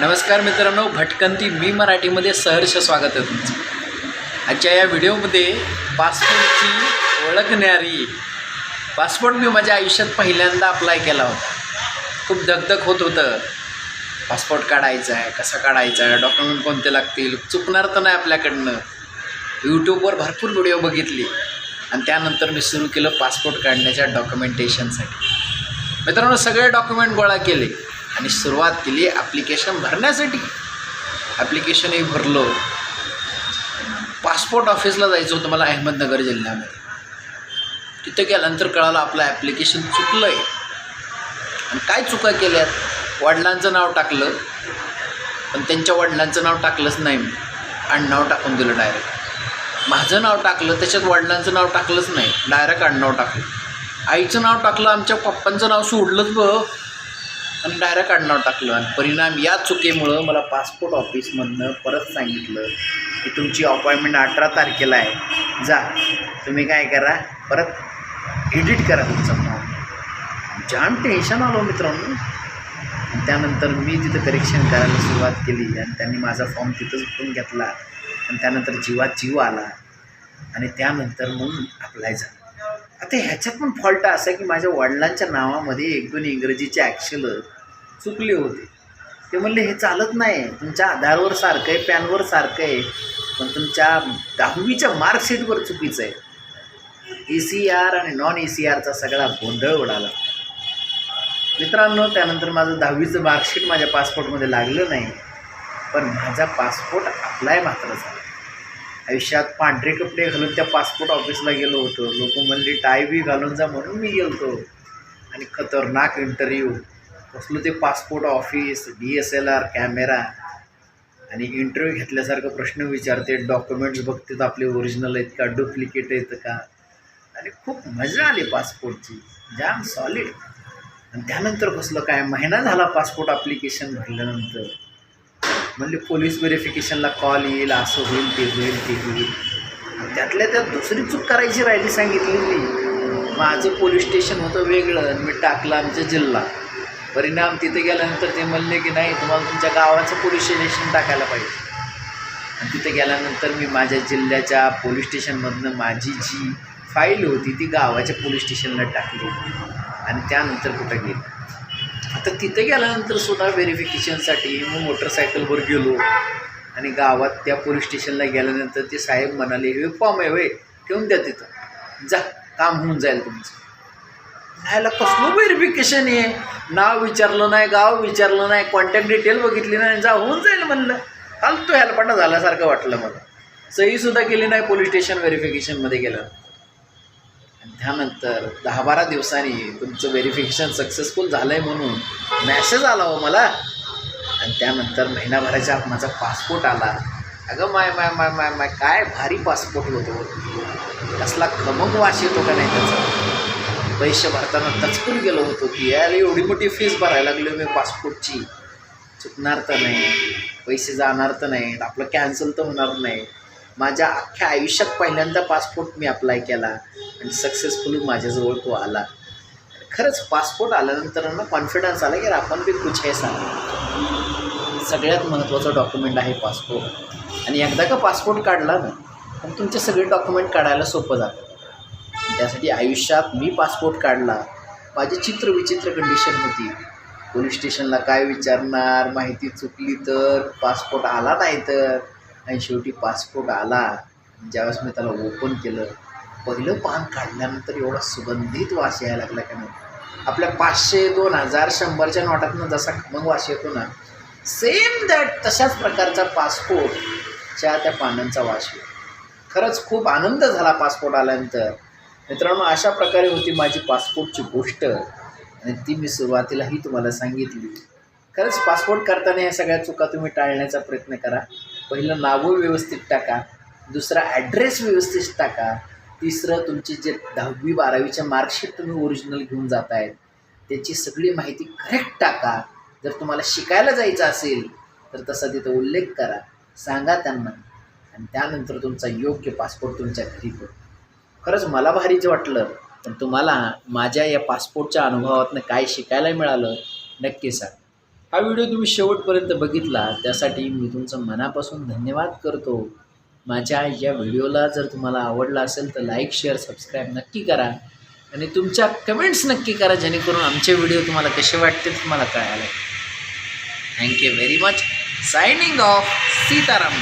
नमस्कार मित्रांनो भटकंती मी मराठीमध्ये सहर्ष स्वागत आहे तुमचं. आजच्या या व्हिडिओमध्ये पासपोर्टची ओळखणारी पासपोर्ट मी माझ्या आयुष्यात पहिल्यांदा अप्लाय केला होता. खूप दगदग होत होतं. पासपोर्ट काढायचा आहे कसा काढायचा आहे डॉक्युमेंट कोणते लागतील चुकणार तर नाही आपल्याकडनं. यूट्यूबवर भरपूर व्हिडिओ बघितली. आणि त्यानंतर मी सुरू केलं पासपोर्ट काढण्याच्या डॉक्युमेंटेशनसाठी मित्रांनो सगळे डॉक्युमेंट गोळा केले. आणि सुरुवात केली ॲप्लिकेशन भरण्यासाठी. ॲप्लिकेशनही भरलो. पासपोर्ट ऑफिसला जायचं होतं मला अहमदनगर जिल्ह्यामध्ये. तिथं गेल्यानंतर कळालं आपलं ॲप्लिकेशन चुकलं आहे आणि काय चुका केल्यात? वडिलांचं नाव टाकलं. पण त्यांच्या वडिलांचं नाव टाकलंच नाही. मी आडनाव टाकून दिलं डायरेक्ट माझं नाव टाकलं त्याच्यात वडिलांचं नाव टाकलंच नाही. डायरेक्ट आडनाव टाकलं. आईचं नाव टाकलं आमच्या पप्पांचं नाव सोडलंच बघ. आणि डायरेक्ट आडनाव टाकलं. आणि परिणाम या चुकीमुळं मला पासपोर्ट ऑफिसमधनं परत सांगितलं की तुमची अपॉइंटमेंट अठरा तारखेला आहे. जा. तुम्ही काय करा? परत एडिट करा तुमचं नाव जाम टेन्शन आलो मित्रांनो. आणि त्यानंतर मी तिथं करेक्शन करायला सुरुवात केली आणि त्यांनी माझा फॉर्म तिथंच उठून घेतला. आणि त्यानंतर जीवात जीव आला. आणि त्यानंतर मग अप्लाय झालं. आता ह्याच्यात पण फॉल्ट असा की माझ्या वडिलांच्या नावामध्ये एक दोन इंग्रजीचे ॲक्शल चुकले होते. ते म्हणले हे चालत नाही. तुमच्या आधारवर सारखं आहे पॅनवर सारखं आहे. पण तुमच्या दहावीच्या मार्कशीटवर चुकीचं आहे. ए सी आर आणि नॉन ए सी आरचा सगळा गोंधळ उडाला. मित्रांनो त्यानंतर माझं दहावीचं मार्कशीट माझ्या पासपोर्टमध्ये लागलं नाही. पण माझा पासपोर्ट अप्लाय मात्र झाला. आयुष्यात पांढरे कपडे घालून त्या पासपोर्ट ऑफिसला गेलो होतो. लोक म्हणले टाय बी घालून जा म्हणून मी गेलो आणि खतरनाक इंटरव्ह्यू बसलो ते passport office D S L R camera आणि इंटरव्ह्यू घेतल्यासारखं प्रश्न विचारते. डॉक्युमेंट्स बघतात आपले ओरिजिनल आहेत का डुप्लिकेट आहेत का? आणि खूप मजा आली पासपोर्टची. जाम सॉलिड आणि त्यानंतर कसलं काय महिना झाला पासपोर्ट ॲप्लिकेशन भरल्यानंतर. म्हणजे पोलीस व्हेरिफिकेशनला कॉल येईल असं होईल ते होईल ते होईल. त्यातल्या त्यात दुसरी चूक करायची राहिली सांगितलेली माझं पोलीस स्टेशन होतं वेगळं आणि मी टाकलं आमच्या जिल्हा. परिणाम तिथे गेल्यानंतर ते म्हणले की नाही तुम्हाला तुमच्या गावाचं पोलीस स्टेशन टाकायला पाहिजे. आणि तिथे गेल्यानंतर मी माझ्या जिल्ह्याच्या पोलीस स्टेशनमधनं माझी जी फाईल होती ती गावाच्या पोलीस स्टेशनला टाकली. आणि त्यानंतर कुठं गेली? आता तिथे गेल्यानंतर सुद्धा व्हेरिफिकेशनसाठी मग मोटरसायकलवर गेलो. आणि गावात त्या पोलीस स्टेशनला गेल्यानंतर ते साहेब म्हणाले हे फॉर्म आहे होय ठेवून द्या तिथं. जा काम होऊन जाईल तुमचं. ह्याला कसलं व्हेरिफिकेशन आहे? नाव विचारलं नाही गाव विचारलं नाही कॉन्टॅक्ट डिटेल बघितली नाही जा होऊन जाईल म्हणलं. फालतू हेलपाटा झाल्यासारखं वाटलं मला. सहीसुद्धा केली नाही पोलीस स्टेशन व्हेरिफिकेशनमध्ये गेलं आणि त्यानंतर दहा बारा दिवसांनी तुमचं व्हेरिफिकेशन सक्सेसफुल झालं आहे म्हणून मॅसेज आला हो मला. आणि त्यानंतर महिनाभराच्या आत माझा पासपोर्ट आला. अगं माय माय माय माय माय काय भारी पासपोर्ट होतो. कसला खमक वास येतो का नाही त्याचा? पैसे भरताना दचकून गेलो होतो की यार एवढी मोठी फीस भरायला लागलो मी पासपोर्टची चुकणार तर नाही. पैसे जाणार तर नाही. आपलं कॅन्सल तर होणार नाही. माझ्या अख्ख्या आयुष्यात पहिल्यांदा पासपोर्ट मी अप्लाय केला आणि सक्सेसफुली माझ्याजवळ तो आला. खरंच पासपोर्ट आल्यानंतर ना कॉन्फिडन्स आला की आपण बी कुछ आहे सांग सगळ्यात महत्त्वाचं डॉक्युमेंट आहे पासपोर्ट आणि एकदा का पासपोर्ट काढला ना पण तुमचे सगळे डॉक्युमेंट काढायला सोपं जातं. त्यासाठी आयुष्यात मी पासपोर्ट काढला. माझी चित्र विचित्र कंडिशन होती. पोलीस स्टेशनला काय विचारणार? माहिती चुकली तर पासपोर्ट आला नाही तर? आणि शेवटी पासपोर्ट आला. ज्यावेळेस मी त्याला ओपन केलं. पहिलं पान काढल्यानंतर एवढा सुगंधित वास यायला लागला का नाही. आपल्या पाचशे दोन हजार शंभरच्या नोटातनं जसा खमंग वास येतो ना सेम दॅट तशाच प्रकारचा पासपोर्टच्या त्या पानांचा वास येतो. खरंच खूप आनंद झाला पासपोर्ट आल्यानंतर. मित्रांनो अशा प्रकारे होती माझी पासपोर्टची गोष्ट. आणि ती मी सुरुवातीलाही तुम्हाला सांगितली. खरंच पासपोर्ट करताना या सगळ्या चुका तुम्ही टाळण्याचा प्रयत्न करा. पहिलं नावं व्यवस्थित टाका. दुसरा ॲड्रेस व्यवस्थित टाका. तिसरं तुमची जे दहावी बारावीच्या मार्कशीट तुम्ही ओरिजिनल घेऊन जात आहेत त्याची सगळी माहिती करेक्ट टाका. जर तुम्हाला शिकायला जायचं असेल तर तसा तिथं उल्लेख करा. सांगा त्यांना. आणि त्यानंतर तुमचा योग्य पासपोर्ट तुमच्या घरी करू खरंच मला भारीच वाटलं. पण तुम्हाला माझ्या या पासपोर्टच्या अनुभवातनं काय शिकायला मिळालं नक्की सांग. हा व्हिडिओ तुम्ही शेवटपर्यंत बघितला त्यासाठी मी तुमचं मनापासून धन्यवाद करतो. माझ्या या व्हिडिओला जर तुम्हाला आवडला असेल तर लाईक शेअर सबस्क्राईब नक्की करा. आणि तुमच्या कमेंट्स नक्की करा जेणेकरून आमचे व्हिडिओ तुम्हाला कसे वाटते तुम्हाला कळायला. Thank you very much signing off Sitaram